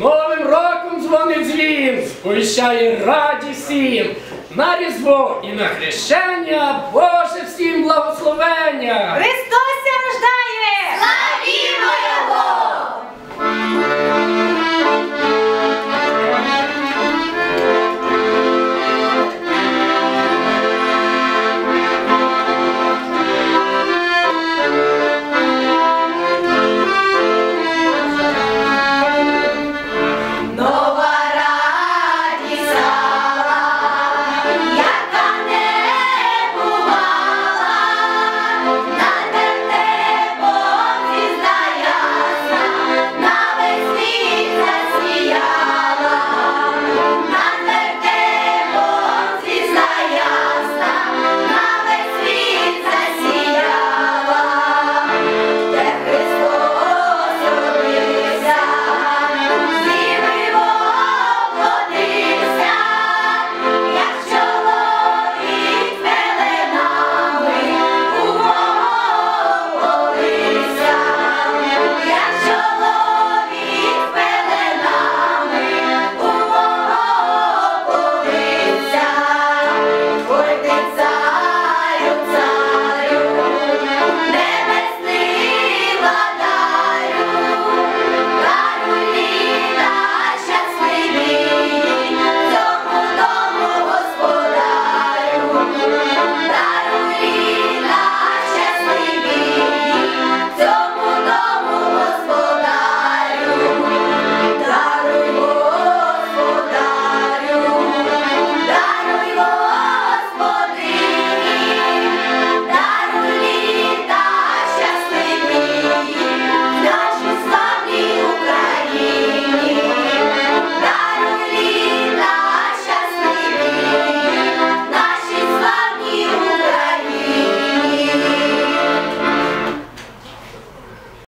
Новим роком дзвонить дзвін, сповіщає радість всім. На Різдво і на хрещення, Боже всім благословення!